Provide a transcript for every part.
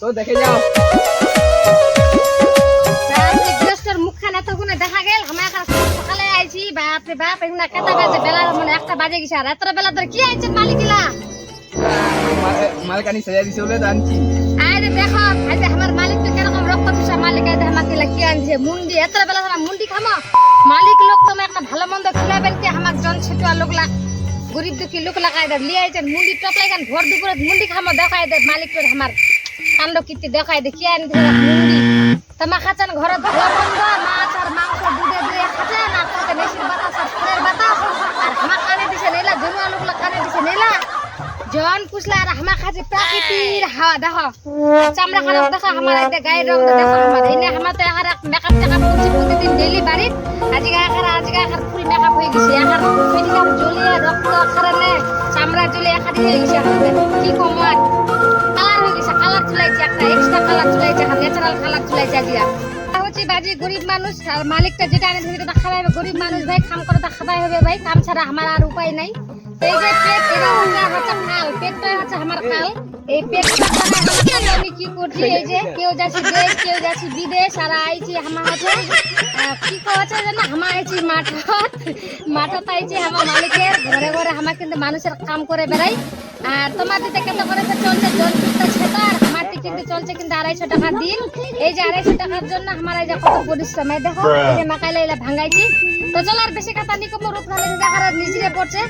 তো দেখে যাও। মানে আমার মালিক তো কেরকম রক্ত মালিক আজ আমার আনছে মুন্ডি এত বেলা ধরে মুন্ডি খামো? মালিক লোক তোমার একটা ভালো মন্দ খেলাবেন কি আমার জন ছোট লোকলা গরিব দুঃখী লোক লাগাই দেয় লিয়ে আইছেন মুন্ডি টপলাই গান ঘর দুপুরে মুন্ডি খামো, দেখাই দেয় মালিক তোর আমার কান্ড কীর্তি দেখাই দে কি আনি তোমার খাচ্ছেন ঘর ভালো মন্দ মাছ আর মাংস দুধে দুধে খাচ্ছেন আর খাচ্ছেন এসির বাতাস আর ফুলের বাতাস আর আমার কানে দিছে নেলা জনুয়া লোক কানে দিছে নেলা জন পুষলা আর আমার কাছে প্রাকৃতিক হাওয়া, দেখো। চামড়া খারাপ দেখো আমার যে গায়ের রং, দেখো আমার এনে আমার তো এখানে মেকআপ টেকআপ করছি প্রতিদিন ডেলি বাড়ির আজকে এখানে আজকে এখানে ফুল মেকআপ হয়ে গেছে। এখন মেডিকাল জ্বলিয়ে রক্ত কারণে চামড়া জ্বলে এখানে হয়ে গেছে কি কম আর? কালার হয়ে গেছে কালার চুলাইছে একটা এক্সট্রা কালার চুলাইছে এখন ন্যাচারাল কালার চুলাইছে আজকে। হচ্ছে বাজি গরিব মানুষ, আর মালিকটা যেটা আনে, সেটা খাওয়াই হবে। গরিব মানুষ ভাই, কাম করে তা খাওয়াই হবে ভাই। কাম ছাড়া আমার আর উপায় নাই। আর কিন্তু মানুষের কাম করে বেড়াই। আর তোমার দিতে কত করে চলছে জল আর আমার কিন্তু চলছে কিন্তু আড়াইশো টাকা দিন। এই যে আড়াইশো টাকার জন্য আমার এই যে কত পরিশ্রম দেখো, এই মাকাইলে ভাঙাইছি। তো চল আর বেশি কথা নি কম রূপ নিজরে পড়ছে।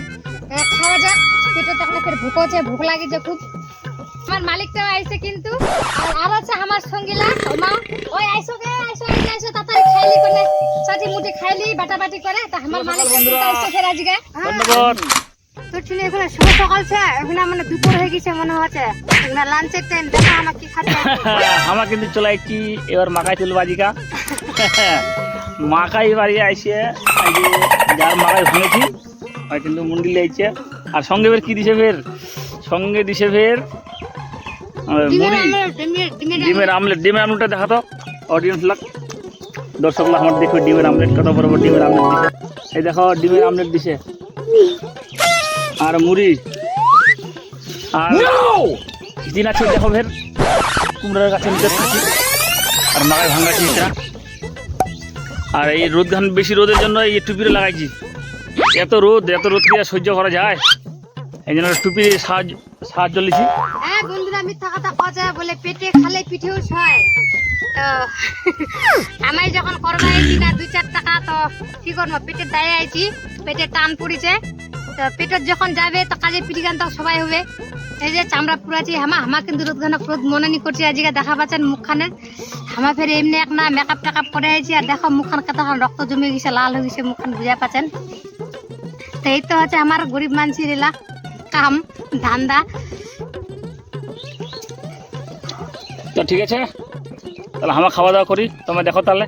খাওয়া যাক। পেটে তখন ফের ভুক হচ্ছে ভুক লাগিছে খুব। আমার মালিকটাও আইছে কিন্তু। আর আর আছে আমার সঙ্গীলা মা ওই আইসো গে আইসো আইসো আইসো তাড়াতাড়ি খাইলি কোনে। সাজি মুটি খাইলি বাটা বাটি করে। তা আমার মালিক কিন্তু আইছে ফের আজকে। ধন্যবাদ। তো ছিল এখানে সকাল সকালছে এখানে মানে দুপুর হয়ে গেছে মনে হচ্ছে। এখানে লাঞ্চের টাইম দেখা আমার কি খাচ্ছে। আমার কিন্তু চলে আসছি এবার মাকাই তুলব আজিকা। মাকাই বাড়ি আইসে আজকে যার মাকাই ভাঙেছি ওই কিন্তু মুন্ডিলে আইছে আর সঙ্গে ফের কি দিছে ফের? সঙ্গে দিছে ফের মুড়ি। ডিমের আমলেট। ডিমের আমলেটটা দেখাতো অডিয়েন্স লাগ। দর্শক লাগ আমার দেখবে ডিমের আমলেট কত বড় বড় ডিমের আমলেট দিছে। এই দেখো ডিমের আমলেট দিছে। আর মুড়ি। আর দিন আছে দেখো ফের। কুমড়ার গাছে নিচে থাকি আর মাগায় ভাঙাছি এটা আর এই রোদ ধান বেশি রোদের জন্য এই টুপিটা লাগাইছি। এত রোদ এত রোদ কি সহ্য করা যায়। এই জন্য টুপি সাহায্য সাহায্য লিছি হ্যাঁ বন্ধুরা, মিথ্যা কথা কথা বলে পেটে খালে পিঠেও ছয় তো, আমি যখন করোনা না দুই চার টাকা তো কি করব পেটের দায়ে আইছি পেটে টান পড়েছে। তো যখন যাবে, তো কাজে পিঠি গান তো সবাই হবে। এই যে চামড়া পুরাছি হামা হামা কিন্তু রোদ গানা ক্রোধ মনে করছি। আজকে দেখা পাচ্ছেন মুখখানে। হামা ফের এমনি এক না মেকআপ টেকআপ করে আইছি, আর দেখো মুখখান কতক্ষণ রক্ত জমে গেছে, লাল হয়ে গেছে, মুখখান বুঝা পাচ্ছেন? তো এই তো হচ্ছে আমার গরিব মানুষের এলা, কাম, ধান্দা। তো ঠিক আছে, তাহলে আমরা খাওয়া দাওয়া করি। তোমরা দেখো তাহলে।